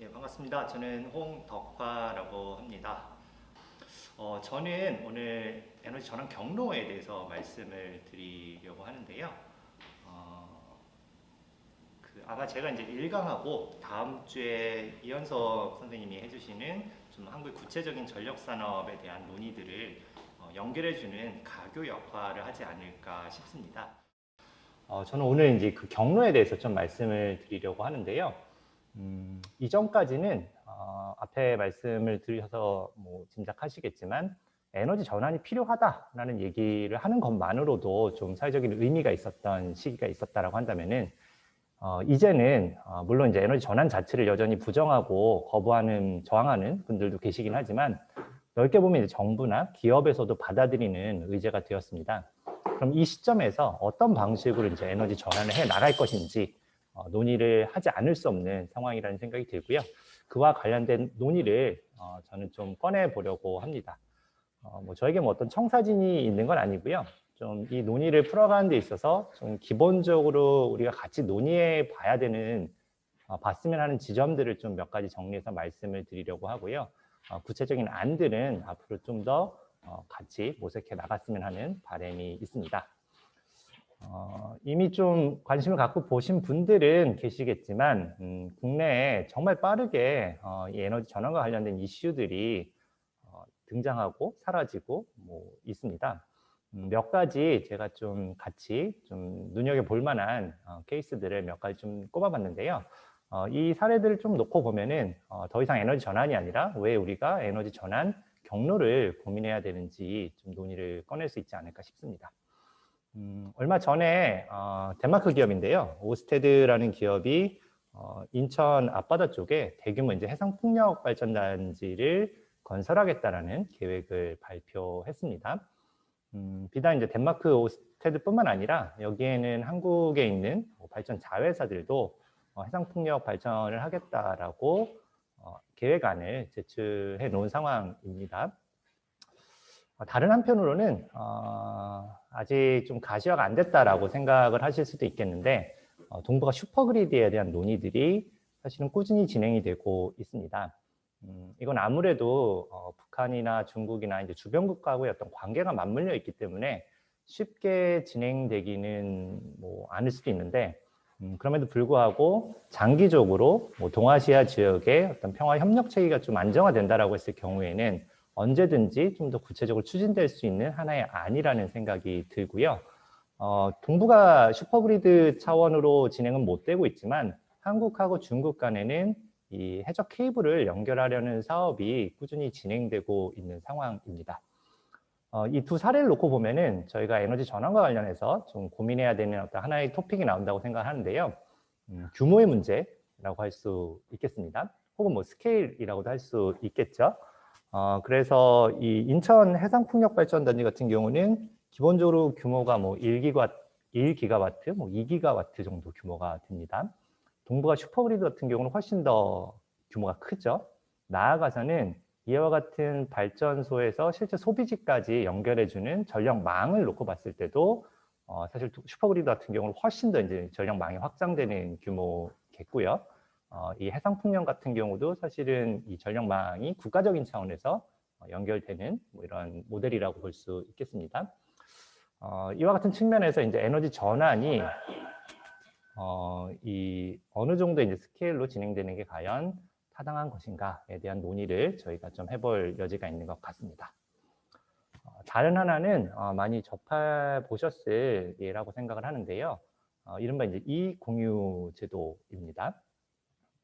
예, 반갑습니다. 저는 홍덕화라고 합니다. 어, 저는 오늘 에너지 전환 경로에 대해서 말씀을 드리려고 하는데요. 어, 그 아마 제가 이제 1강하고 다음 주에 이현석 선생님이 해주시는 좀 한국의 구체적인 전력 산업에 대한 논의들을 어, 연결해주는 가교 역할을 하지 않을까 싶습니다. 어, 저는 오늘 이제 그 경로에 대해서 좀 말씀을 드리려고 하는데요. 음, 이전까지는 어, 앞에 말씀을 드려서 뭐 짐작하시겠지만 에너지 전환이 필요하다라는 얘기를 하는 것만으로도 좀 사회적인 의미가 있었던 시기가 있었다라고 한다면은 어, 이제는 어, 물론 이제 에너지 전환 자체를 여전히 부정하고 거부하는 저항하는 분들도 계시긴 하지만 넓게 보면 정부나 기업에서도 받아들이는 의제가 되었습니다. 그럼 이 시점에서 어떤 방식으로 이제 에너지 전환을 해 나갈 것인지 어, 논의를 하지 않을 수 없는 상황이라는 생각이 들고요. 그와 관련된 논의를 어, 저는 좀 꺼내 보려고 합니다. 어, 뭐 저에게 뭐 어떤 청사진이 있는 건 아니고요. 좀 이 논의를 풀어가는 데 있어서 좀 기본적으로 우리가 같이 논의해 봐야 되는 어, 봤으면 하는 지점들을 좀 몇 가지 정리해서 말씀을 드리려고 하고요. 어, 구체적인 안들은 앞으로 좀더 어, 같이 모색해 나갔으면 하는 바람이 있습니다. 어, 이미 좀 관심을 갖고 보신 분들은 계시겠지만 음, 국내에 정말 빠르게 어, 이 에너지 전환과 관련된 이슈들이 어, 등장하고 사라지고 뭐 있습니다. 음, 몇 가지 제가 좀 같이 좀 눈여겨 볼 만한 어, 케이스들을 몇 가지 좀 꼽아봤는데요. 어, 이 사례들을 좀 놓고 보면은 어, 더 이상 에너지 전환이 아니라 왜 우리가 에너지 전환 경로를 고민해야 되는지 좀 논의를 꺼낼 수 있지 않을까 싶습니다. 음, 얼마 전에 어, 덴마크 기업인데요. 오스테드라는 기업이 어, 인천 앞바다 쪽에 대규모 이제 해상 풍력 발전단지를 건설하겠다라는 계획을 발표했습니다. 음, 비단 이제 덴마크 오스테드뿐만 아니라 여기에는 한국에 있는 뭐 발전 자회사들도 어, 해상 풍력 발전을 하겠다라고 어, 계획안을 제출해 놓은 상황입니다. 어, 다른 한편으로는 어, 아직 좀 가시화가 안 됐다라고 생각을 하실 수도 있겠는데 어, 동북아 슈퍼그리드에 대한 논의들이 사실은 꾸준히 진행이 되고 있습니다. 음, 이건 아무래도 어, 북한이나 중국이나 이제 주변 국가하고의 어떤 관계가 맞물려 있기 때문에 쉽게 진행되기는 뭐 않을 수도 있는데 음, 그럼에도 불구하고 장기적으로 뭐 동아시아 지역의 어떤 평화 협력 체계가 좀 안정화된다라고 했을 경우에는 언제든지 좀 더 구체적으로 추진될 수 있는 하나의 안이라는 생각이 들고요. 어, 동북아 슈퍼그리드 차원으로 진행은 못 되고 있지만 한국하고 중국 간에는 이 해적 케이블을 연결하려는 사업이 꾸준히 진행되고 있는 상황입니다. 어, 이 두 사례를 놓고 보면은 저희가 에너지 전환과 관련해서 좀 고민해야 되는 어떤 하나의 토픽이 나온다고 생각하는데요. 음, 규모의 문제라고 할 수 있겠습니다. 혹은 뭐 스케일이라고도 할 수 있겠죠. 어, 그래서 이 인천 해상풍력발전단지 같은 경우는 기본적으로 규모가 뭐 1기가, 1기가와트, 뭐 2기가와트 정도 규모가 됩니다. 동북아 슈퍼그리드 같은 경우는 훨씬 더 규모가 크죠. 나아가서는 이와 같은 발전소에서 실제 소비지까지 연결해주는 전력망을 놓고 봤을 때도 어, 사실 슈퍼그리드 같은 경우는 훨씬 더 이제 전력망이 확장되는 규모겠고요. 어, 이 해상풍력 같은 경우도 사실은 이 전력망이 국가적인 차원에서 어, 연결되는 뭐 이런 모델이라고 볼 수 있겠습니다. 어, 이와 같은 측면에서 이제 에너지 전환이 어, 이 어느 정도 이제 스케일로 진행되는 게 과연 타당한 것인가에 대한 논의를 저희가 좀 해볼 여지가 있는 것 같습니다. 어, 다른 하나는 어, 많이 접해 보셨을 예라고 생각을 하는데요. 어, 이른바 이제 이 공유 제도입니다.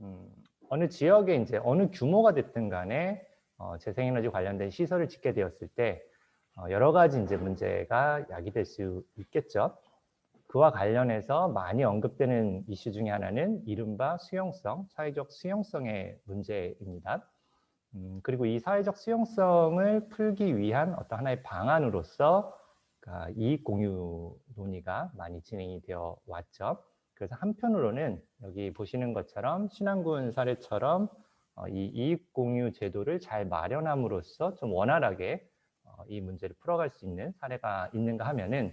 음, 어느 지역에 이제 어느 규모가 됐든 간에 어, 재생에너지 관련된 시설을 짓게 되었을 때 어, 여러 가지 이제 문제가 야기될 수 있겠죠. 그와 관련해서 많이 언급되는 이슈 중에 하나는 이른바 수용성, 사회적 수용성의 문제입니다. 음, 그리고 이 사회적 수용성을 풀기 위한 어떤 하나의 방안으로서 그러니까 이익 공유 논의가 많이 진행이 되어 왔죠. 그래서 한편으로는 여기 보시는 것처럼 신안군 사례처럼 어, 이 이익 공유 제도를 잘 마련함으로써 좀 원활하게 어, 이 문제를 풀어갈 수 있는 사례가 있는가 하면은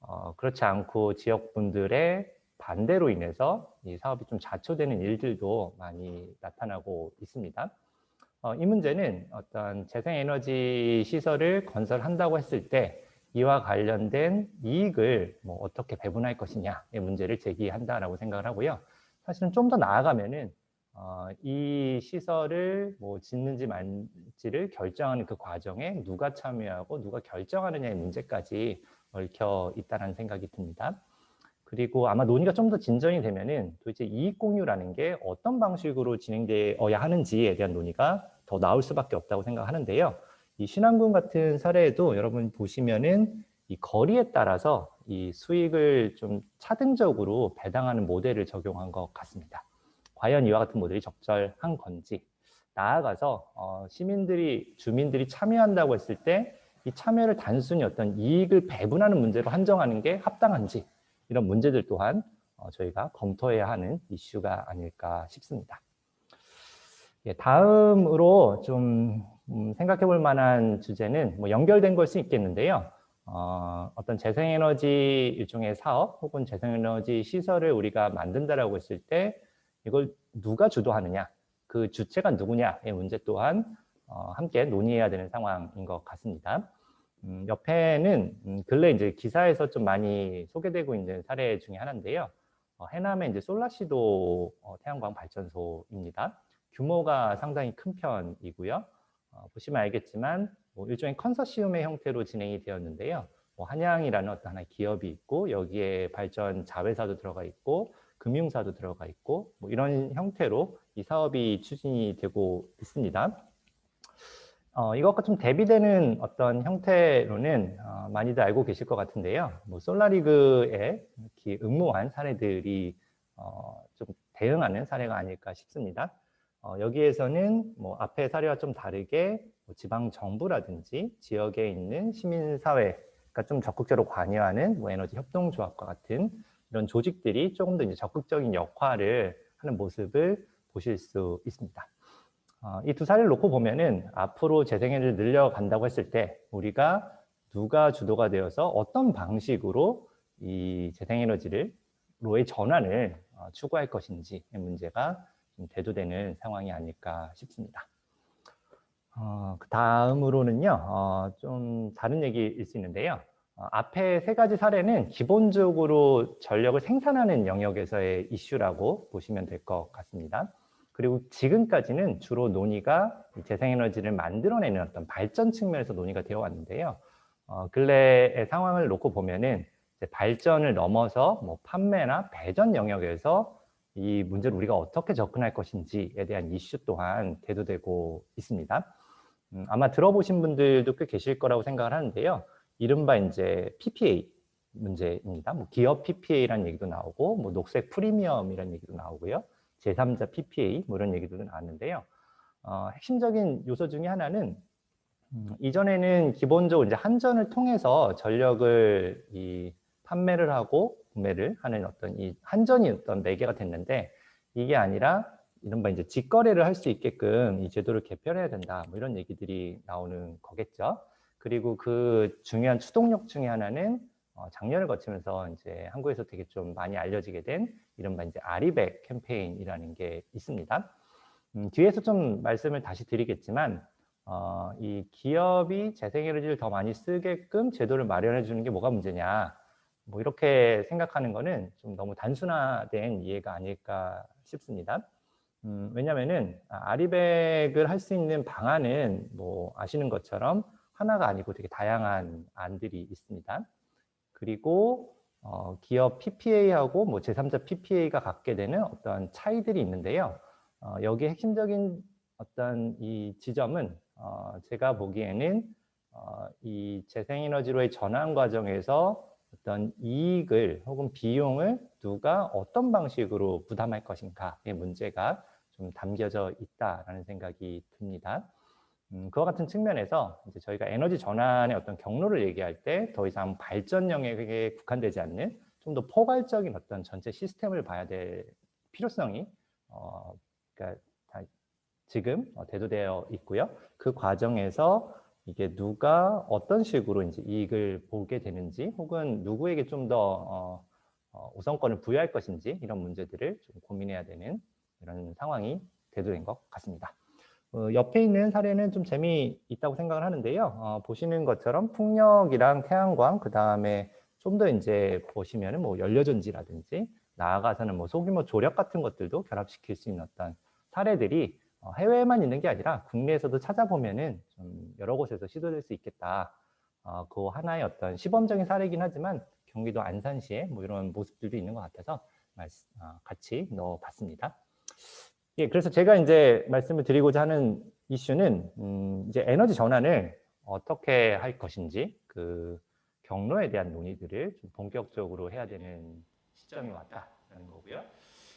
어, 그렇지 않고 지역분들의 반대로 인해서 이 사업이 좀 자초되는 일들도 많이 나타나고 있습니다. 어, 이 문제는 어떤 재생에너지 시설을 건설한다고 했을 때 이와 관련된 이익을 뭐 어떻게 배분할 것이냐의 문제를 제기한다라고 생각을 하고요. 사실은 좀 더 나아가면은 어, 이 시설을 뭐 짓는지 말지를 결정하는 그 과정에 누가 참여하고 누가 결정하느냐의 문제까지 얽혀 있다는 생각이 듭니다. 그리고 아마 논의가 좀 더 진전이 되면은 도대체 이익 공유라는 게 어떤 방식으로 진행되어야 하는지에 대한 논의가 더 나올 수밖에 없다고 생각하는데요. 이 신안군 같은 사례에도 여러분 보시면은 이 거리에 따라서 이 수익을 좀 차등적으로 배당하는 모델을 적용한 것 같습니다. 과연 이와 같은 모델이 적절한 건지 나아가서 어, 시민들이 주민들이 참여한다고 했을 때 이 참여를 단순히 어떤 이익을 배분하는 문제로 한정하는 게 합당한지 이런 문제들 또한 어, 저희가 검토해야 하는 이슈가 아닐까 싶습니다. 예, 다음으로 좀 음, 생각해 볼 만한 주제는 뭐 연결된 걸 수 있겠는데요. 어, 어떤 재생에너지 일종의 사업 혹은 재생에너지 시설을 우리가 만든다라고 했을 때 이걸 누가 주도하느냐, 그 주체가 누구냐의 문제 또한 어, 함께 논의해야 되는 상황인 것 같습니다. 음, 옆에는 음, 근래 이제 기사에서 좀 많이 소개되고 있는 사례 중에 하나인데요. 어, 해남의 이제 솔라시도 어, 태양광 발전소입니다. 규모가 상당히 큰 편이고요. 어, 보시면 알겠지만 뭐 일종의 컨소시움의 형태로 진행이 되었는데요. 뭐 한양이라는 어떤 하나의 기업이 있고 여기에 발전 자회사도 들어가 있고 금융사도 들어가 있고 뭐 이런 형태로 이 사업이 추진이 되고 있습니다. 어, 이것과 좀 대비되는 어떤 형태로는 어, 많이들 알고 계실 것 같은데요. 뭐 솔라리그에 이렇게 응모한 사례들이 어, 좀 대응하는 사례가 아닐까 싶습니다. 어, 여기에서는 뭐 앞에 사례와 좀 다르게 뭐 지방 정부라든지 지역에 있는 시민 사회가 좀 적극적으로 관여하는 뭐 에너지 협동조합과 같은 이런 조직들이 조금 더 이제 적극적인 역할을 하는 모습을 보실 수 있습니다. 어, 이두 사례를 놓고 보면은 앞으로 재생에너지를 늘려간다고 했을 때 우리가 누가 주도가 되어서 어떤 방식으로 이 재생에너지를 로의 전환을 어, 추구할 것인지의 문제가 좀 대두되는 상황이 아닐까 싶습니다. 어, 그 다음으로는요, 어, 좀 다른 얘기일 수 있는데요. 어, 앞에 세 가지 사례는 기본적으로 전력을 생산하는 영역에서의 이슈라고 보시면 될 것 같습니다. 그리고 지금까지는 주로 논의가 재생에너지를 만들어내는 어떤 발전 측면에서 논의가 되어 왔는데요. 어, 근래의 상황을 놓고 보면은 발전을 넘어서 뭐 판매나 배전 영역에서 이 문제를 우리가 어떻게 접근할 것인지에 대한 이슈 또한 대두되고 있습니다. 음, 아마 들어보신 분들도 꽤 계실 거라고 생각을 하는데요. 이른바 이제 PPA 문제입니다. 뭐 기업 PPA라는 얘기도 나오고, 뭐 녹색 프리미엄이라는 얘기도 나오고요. 제3자 PPA 뭐 이런 얘기도 나왔는데요. 어, 핵심적인 요소 중에 하나는 음, 이전에는 기본적으로 이제 한전을 통해서 전력을 이 판매를 하고 구매를 하는 어떤 이 한전이 어떤 매개가 됐는데 이게 아니라 이른바 이제 직거래를 할 수 있게끔 이 제도를 개편해야 된다. 뭐 이런 얘기들이 나오는 거겠죠. 그리고 그 중요한 추동력 중에 하나는 어, 작년을 거치면서 이제 한국에서 되게 좀 많이 알려지게 된 이른바 이제 아리백 캠페인이라는 게 있습니다. 음, 뒤에서 좀 말씀을 다시 드리겠지만 어, 이 기업이 재생에너지를 더 많이 쓰게끔 제도를 마련해 주는 게 뭐가 문제냐 뭐 이렇게 생각하는 거는 좀 너무 단순화된 이해가 아닐까 싶습니다. 음, 왜냐면은 아, 아리백을 할 수 있는 방안은 뭐 아시는 것처럼 하나가 아니고 되게 다양한 안들이 있습니다. 그리고 어, 기업 PPA하고 뭐 제3자 PPA가 갖게 되는 어떤 차이들이 있는데요. 어, 여기 핵심적인 어떤 이 지점은 어, 제가 보기에는 어, 이 재생에너지로의 전환 과정에서 어떤 이익을 혹은 비용을 누가 어떤 방식으로 부담할 것인가의 문제가 좀 담겨져 있다라는 생각이 듭니다. 음, 그와 같은 측면에서 이제 저희가 에너지 전환의 어떤 경로를 얘기할 때 더 이상 발전 영역에 국한되지 않는 좀 더 포괄적인 어떤 전체 시스템을 봐야 될 필요성이 어, 그러니까 지금 어, 대두되어 있고요. 그 과정에서 이게 누가 어떤 식으로 이제 이익을 보게 되는지 혹은 누구에게 좀더 어, 어, 우선권을 부여할 것인지 이런 문제들을 좀 고민해야 되는 이런 상황이 대두된 것 같습니다. 어, 옆에 있는 사례는 좀 재미있다고 생각을 하는데요. 어, 보시는 것처럼 풍력이랑 태양광, 그 다음에 좀 더 이제 보시면은 뭐 연료전지라든지 나아가서는 뭐 소규모 조력 같은 것들도 결합시킬 수 있는 어떤 사례들이 어, 해외에만 있는 게 아니라 국내에서도 찾아보면은 좀 여러 곳에서 시도될 수 있겠다. 어, 그 하나의 어떤 시범적인 사례이긴 하지만 경기도 안산시에 뭐 이런 모습들도 있는 것 같아서 말씀- 어, 같이 넣어봤습니다. 예, 그래서 제가 이제 말씀을 드리고자 하는 이슈는 음, 이제 에너지 전환을 어떻게 할 것인지 그 경로에 대한 논의들을 좀 본격적으로 해야 되는 시점이 왔다라는 거고요.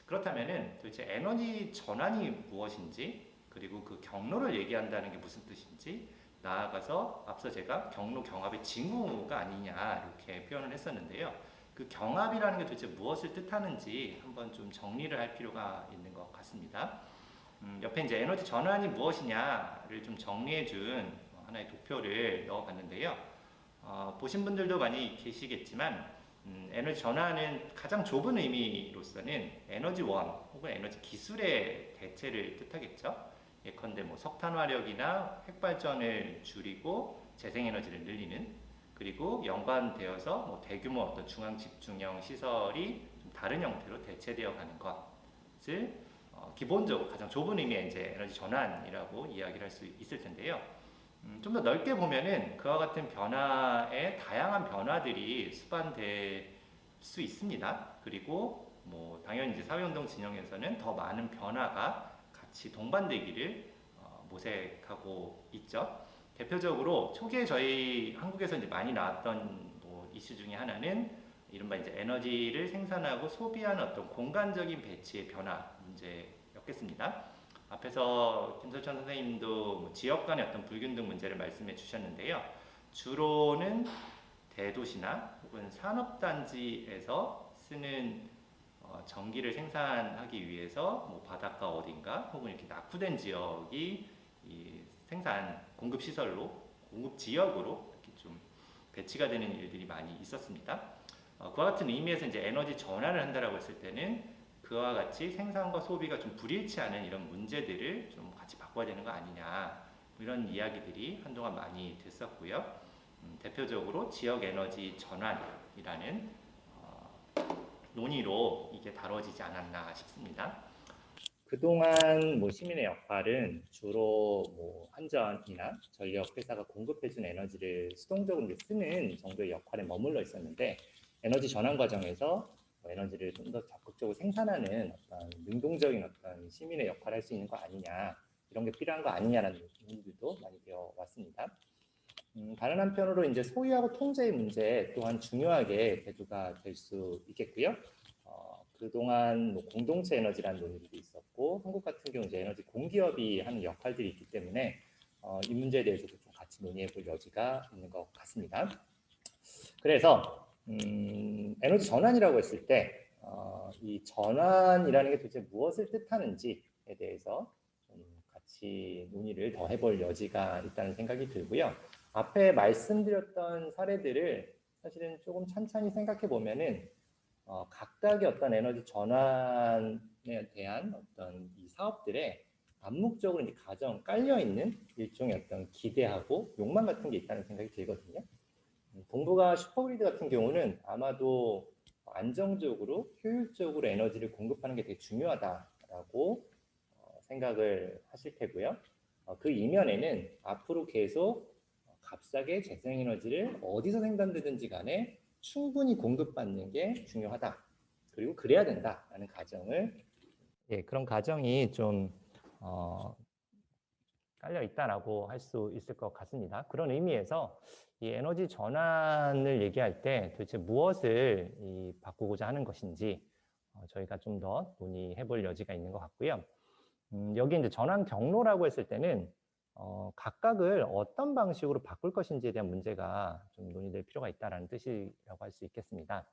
그렇다면은 도대체 에너지 전환이 무엇인지 그리고 그 경로를 얘기한다는 게 무슨 뜻인지 나아가서 앞서 제가 경로 경합의 징후가 아니냐 이렇게 표현을 했었는데요. 그 경합이라는 게 도대체 무엇을 뜻하는지 한번 좀 정리를 할 필요가 있는 것 같습니다. 음, 옆에 이제 에너지 전환이 무엇이냐를 좀 정리해 준 하나의 도표를 넣어봤는데요. 어, 보신 분들도 많이 계시겠지만 음, 에너지 전환은 가장 좁은 의미로서는 에너지원 혹은 에너지 기술의 대체를 뜻하겠죠. 예컨대 뭐 석탄화력이나 핵발전을 줄이고 재생에너지를 늘리는 그리고 연관되어서 뭐 대규모 어떤 중앙 집중형 시설이 좀 다른 형태로 대체되어 가는 것을 어, 기본적으로 가장 좁은 의미의 이제 에너지 전환이라고 이야기를 할 수 있을 텐데요. 음, 좀더 넓게 보면은 그와 같은 변화의 다양한 변화들이 수반될 수 있습니다. 그리고 뭐 당연히 이제 사회운동 진영에서는 더 많은 변화가 같이 동반되기를 어, 모색하고 있죠. 대표적으로 초기에 저희 한국에서 이제 많이 나왔던 뭐 이슈 중에 하나는 이른바 이제 에너지를 생산하고 소비하는 어떤 공간적인 배치의 변화 문제였겠습니다. 앞에서 김설천 선생님도 뭐 지역 간의 어떤 불균등 문제를 말씀해 주셨는데요. 주로는 대도시나 혹은 산업단지에서 쓰는 어, 전기를 생산하기 위해서 뭐 바닷가 어딘가 혹은 이렇게 낙후된 지역이 이 생산 공급 시설로 공급 지역으로 이렇게 좀 배치가 되는 일들이 많이 있었습니다. 어, 그와 같은 의미에서 이제 에너지 전환을 한다라고 했을 때는 그와 같이 생산과 소비가 좀 불일치하는 이런 문제들을 좀 같이 바꿔야 되는 거 아니냐 뭐 이런 이야기들이 한동안 많이 됐었고요. 음, 대표적으로 지역 에너지 전환이라는 어, 논의로 이게 다뤄지지 않았나 싶습니다. 그동안 뭐 시민의 역할은 주로 뭐 한전이나 전력 회사가 공급해준 에너지를 수동적으로 쓰는 정도의 역할에 머물러 있었는데 에너지 전환 과정에서 뭐 에너지를 좀 더 적극적으로 생산하는 어떤 능동적인 어떤 시민의 역할을 할 수 있는 거 아니냐 이런 게 필요한 거 아니냐라는 논의들도 많이 되어 왔습니다. 음, 다른 한편으로 이제 소유하고 통제의 문제 또한 중요하게 대두가 될 수 있겠고요. 어, 그동안 뭐 공동체 에너지라는 논의도 있었고 한국 같은 경우 이제 에너지 공기업이 하는 역할들이 있기 때문에 어, 이 문제에 대해서도 좀 같이 논의해 볼 여지가 있는 것 같습니다. 그래서 음, 에너지 전환이라고 했을 때, 어, 이 전환이라는 게 도대체 무엇을 뜻하는지에 대해서 좀 같이 논의를 더 해볼 여지가 있다는 생각이 들고요. 앞에 말씀드렸던 사례들을 사실은 조금 찬찬히 생각해 보면은 어, 각각의 어떤 에너지 전환에 대한 어떤 이 사업들에 암묵적으로 이제 가정 깔려 있는 일종의 어떤 기대하고 욕망 같은 게 있다는 생각이 들거든요. 음, 동부가 슈퍼그리드 같은 경우는 아마도 안정적으로 효율적으로 에너지를 공급하는 게 되게 중요하다라고 어, 생각을 하실 테고요. 어, 그 이면에는 앞으로 계속 값싸게 재생에너지를 어디서 생산되든지 간에 충분히 공급받는 게 중요하다. 그리고 그래야 된다라는 가정을 예 그런 가정이 좀 어, 깔려 있다라고 할 수 있을 것 같습니다. 그런 의미에서 이 에너지 전환을 얘기할 때 도대체 무엇을 이 바꾸고자 하는 것인지 어, 저희가 좀 더 논의해 볼 여지가 있는 것 같고요. 음, 여기 이제 전환 경로라고 했을 때는 어, 각각을 어떤 방식으로 바꿀 것인지에 대한 문제가 좀 논의될 필요가 있다라는 뜻이라고 할 수 있겠습니다.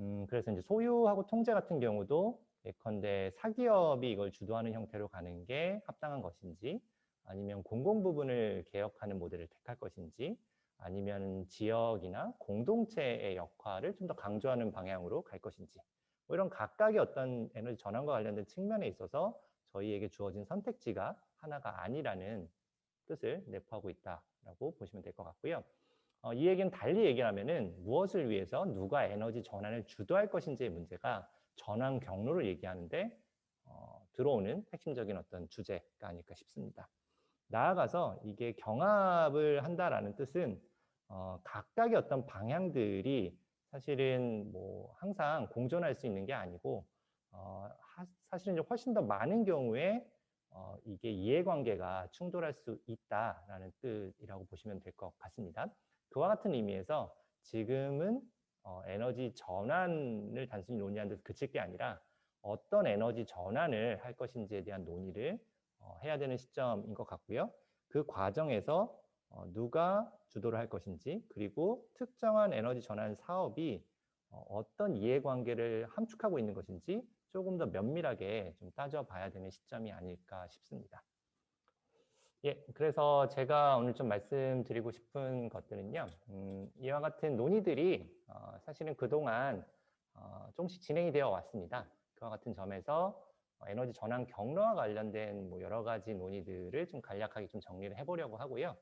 음, 그래서 이제 소유하고 통제 같은 경우도 예컨대 사기업이 이걸 주도하는 형태로 가는 게 합당한 것인지 아니면 공공 부분을 개혁하는 모델을 택할 것인지 아니면 지역이나 공동체의 역할을 좀 더 강조하는 방향으로 갈 것인지 뭐 이런 각각의 어떤 에너지 전환과 관련된 측면에 있어서 저희에게 주어진 선택지가 하나가 아니라는 뜻을 내포하고 있다라고 보시면 될 것 같고요. 어, 이 얘기는 달리 얘기하면은 무엇을 위해서 누가 에너지 전환을 주도할 것인지의 문제가 전환 경로를 얘기하는데 어, 들어오는 핵심적인 어떤 주제가 아닐까 싶습니다. 나아가서 이게 경합을 한다라는 뜻은 어, 각각의 어떤 방향들이 사실은 뭐 항상 공존할 수 있는 게 아니고 어, 하- 사실은 이제 훨씬 더 많은 경우에 어, 이게 이해관계가 충돌할 수 있다라는 뜻이라고 보시면 될 것 같습니다. 그와 같은 의미에서 지금은 어, 에너지 전환을 단순히 논의하는 데서 그칠 게 아니라 어떤 에너지 전환을 할 것인지에 대한 논의를 어, 해야 되는 시점인 것 같고요. 그 과정에서 어, 누가 주도를 할 것인지 그리고 특정한 에너지 전환 사업이 어, 어떤 이해관계를 함축하고 있는 것인지 조금 더 면밀하게 좀 따져봐야 되는 시점이 아닐까 싶습니다. 예, 그래서 제가 오늘 좀 말씀드리고 싶은 것들은요, 음, 이와 같은 논의들이 어, 사실은 그동안 어, 조금씩 진행이 되어 왔습니다. 그와 같은 점에서 어, 에너지 전환 경로와 관련된 뭐 여러 가지 논의들을 좀 간략하게 좀 정리를 해보려고 하고요.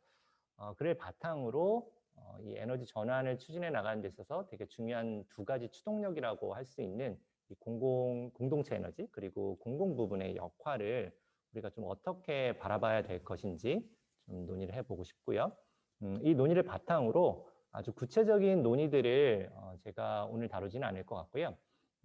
어, 그를 바탕으로 어, 이 에너지 전환을 추진해 나가는 데 있어서 되게 중요한 두 가지 추동력이라고 할 수 있는 이 공공 공동체 에너지 그리고 공공 부분의 역할을 우리가 좀 어떻게 바라봐야 될 것인지 좀 논의를 해보고 싶고요. 음, 이 논의를 바탕으로 아주 구체적인 논의들을 어, 제가 오늘 다루지는 않을 것 같고요.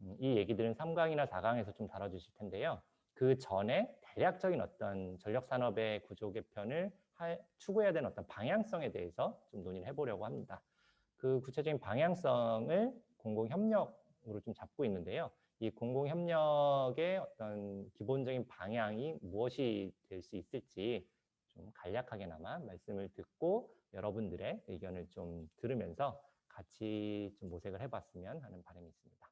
음, 이 얘기들은 3강이나 4강에서 좀 다뤄주실 텐데요. 그 전에 대략적인 어떤 전력 산업의 구조 개편을 할- 추구해야 되는 어떤 방향성에 대해서 좀 논의를 해보려고 합니다. 그 구체적인 방향성을 공공 협력으로 좀 잡고 있는데요. 이 공공 협력의 어떤 기본적인 방향이 무엇이 될 수 있을지 좀 간략하게나마 말씀을 듣고 여러분들의 의견을 좀 들으면서 같이 좀 모색을 해봤으면 하는 바람이 있습니다.